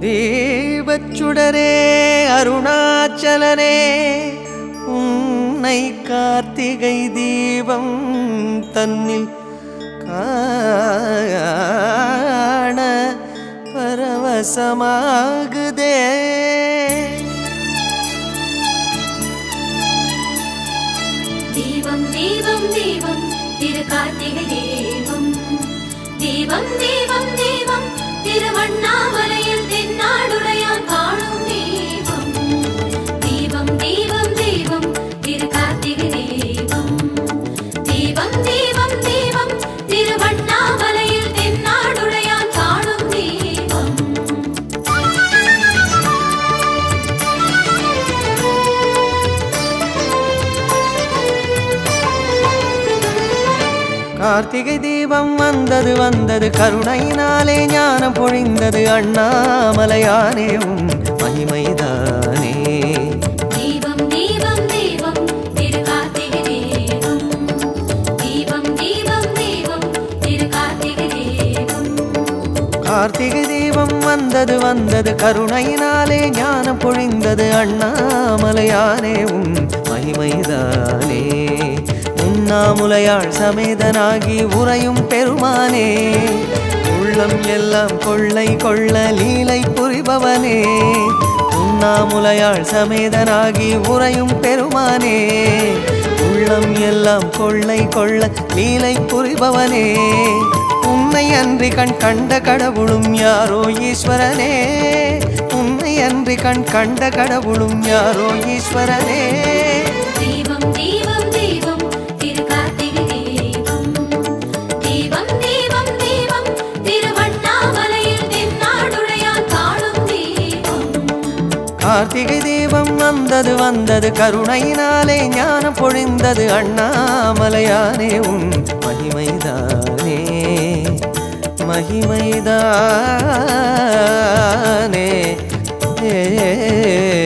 தீபச்சுடரே அருணாச்சலனே உன்னை கார்த்திகை தீபம் தன்னில் காண பரவசமாகுதே. தீபம் தீபம் தீபம் திரு கார்த்திகை தீபம். தீபம் தீபம் கார்த்திகை தீபம் வந்தது வந்தது. கருணையினாலே ஞானம் பொழிந்தது அண்ணாமலையானே. உன் மகிமைதானே. கார்த்திகை தீபம். வந்தது வந்தது. கருணையினாலே ஞானம் பொழிந்தது அண்ணாமலையானே. உன் மகிமைதானே. உண்ணாமுலையாள் சமேதனாகி உறையும் பெருமானே. உள்ளம் எல்லாம் கொள்ளை கொள்ள லீலை புரிபவனே. உண்ணாமுலையாள் சமேதனாகி உறையும் பெருமானே. உள்ளம் எல்லாம் கொள்ளை கொள்ள லீலை புரிபவனே. உன்னை அன்றி கண் கண்ட கடவுளும் யாரோ ஈஸ்வரனே. உன்னை அன்றி கண் கண்ட கடவுளும் யாரோ ஈஸ்வரனே. கார்த்திகை தீபம் வந்தது வந்தது. கருணையினாலே ஞானம் பொழிந்தது. அண்ணாமலையானே உன் மகிமைதானே மகிமைதானே. ஏ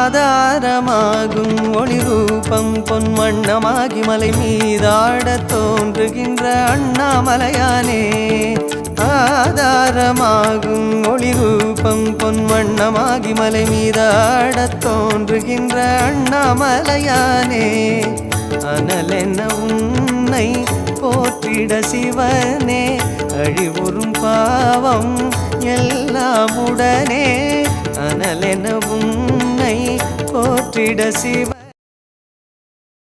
ஆதாரமாகும் ஒளி ரூபம் பொன்வண்ணமாகி மலை மீதாடத் தோன்றுகின்ற அண்ணாமலையானே. ஆதாரமாகும் ஒளி ரூபம் பொன்வண்ணமாகி மலை மீதாடத் தோன்றுகின்ற அண்ணாமலையானே. அனலென்ன உன்னை போற்றிட சிவனே அழிவுறும் பாவம் எல்லாம் உடனே. அனலென உன்னை போற்றிட சிவ